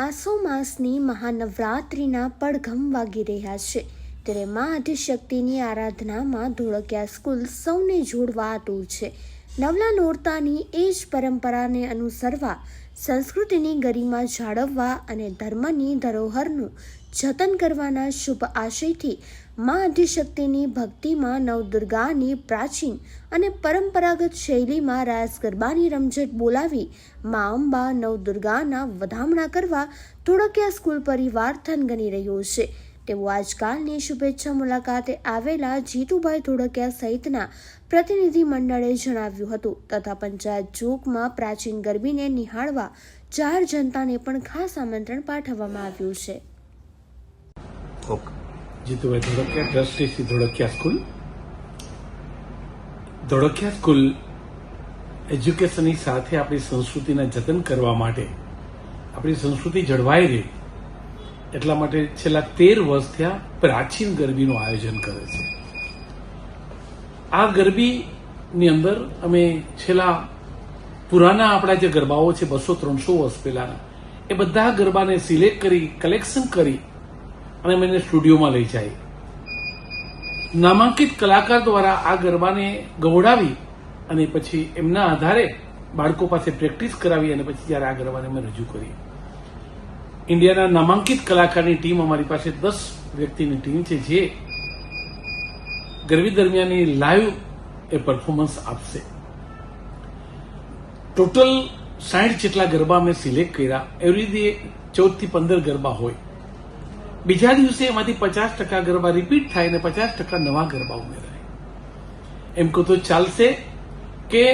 આસો માસની મહાનવરાત્રિના પડઘમ વાગી રહ્યા છે. ત્યારે મા આદિશક્તિની આરાધનામાં ધોળકિયા સ્કૂલ સૌને જોડવા આતુર છે. નવલા નોરતાની એ જ પરંપરાને અનુસરવા, સંસ્કૃતિની ગરિમા જાળવવા અને ધર્મની ધરોહરનું જતન કરવાના શુભ આશયથી મા આદિશક્તિની ભક્તિમાં નવદુર્ગાની પ્રાચીન અને પરંપરાગત શૈલીમાં રાસ ગરબાની રમઝટ બોલાવી મા અંબા નવદુર્ગાના વધામણા કરવા ધોળકિયા સ્કૂલ પરિવાર થનગની રહ્યો છે. તેવું આજકાલની શુભેચ્છા મુલાકાતે આવેલા જીતુભાઈ ધોળકિયા સહિતના પ્રતિનિધિ મંડળે જણાવ્યું હતું તથા પંચાયત ચોકમાં પ્રાચીન ગરબીને નિહાળવા ચાર જનતાને પણ ખાસ આમંત્રણ પાઠવવામાં આવ્યું છે. Jitubhai Dholakiya trustee Shri Dholakiya school? Dholakiya school એજ્યુકેશનની સાથે આપણી સંસ્કૃતિના જતન કરવા માટે આપણી સંસ્કૃતિ જળવાઈ રહે. એટલા માટે છેલ્લા તેર વર્ષ થયા પ્રાચીન ગરબીનું આયોજન કરે છે. આ ગરબીની અંદર અમે છેલ્લા પુરાના આપણા જે ગરબાઓ છે, બસો ત્રણસો વર્ષ પહેલાના, એ બધા ગરબાને સિલેક્ટ કરી, કલેક્શન કરી અને અમે સ્ટુડિયોમાં લઈ જાય. નામાંકિત કલાકાર દ્વારા આ ગરબાને ગવડાવી અને પછી એમના આધારે બાળકો પાસે પ્રેક્ટિસ કરાવી અને પછી જ્યારે આ ગરબાને અમે રજૂ કરીએ. ઇન્ડિયાના નામાંકિત કલાકારની ટીમ અમારી પાસે દસ વ્યક્તિની ટીમ છે, જે ગરબી દરમિયાનની લાઈવ એ પરફોર્મન્સ આપશે. ટોટલ સાઠ જેટલા ગરબા અમે સિલેક્ટ કર્યા. એવી રીતે ચૌદથી પંદર ગરબા હોય. બીજા દિવસે એમાંથી પચાસ ટકા ગરબા રિપીટ થાય અને પચાસ ટકા નવા ગરબા ઉમેરાય. એમ કહો તો ચાલશે કે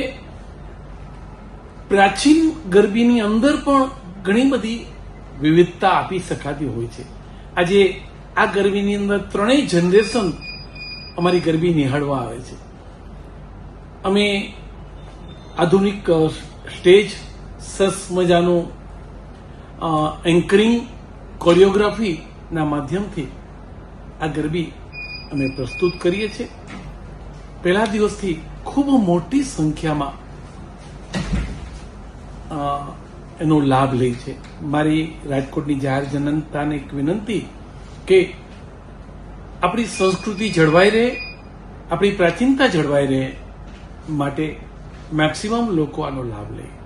પ્રાચીન ગરબીની અંદર પણ ઘણી બધી વિવિધતા આપી શકાતી હોય છે. આજે આ ગરબીની અંદર ત્રણેય જનરેશન અમારી ગરબી નિહાળવા આવે છે. અમે આધુનિક સ્ટેજ, સરસ મજાનું એન્કરિંગ કોરિયોગ્રાફીના માધ્યમથી આ ગરબી અમે પ્રસ્તુત કરીએ છીએ. પહેલા દિવસથી ખૂબ મોટી સંખ્યામાં એનો લાભ લે છે. મારી રાજકોટની જાહેર જનતાને એક વિનંતી કે આપણી સંસ્કૃતિ જળવાઈ રહે, આપણી પ્રાચીનતા જળવાઈ રહે માટે મેક્સિમમ લોકો આનો લાભ લે.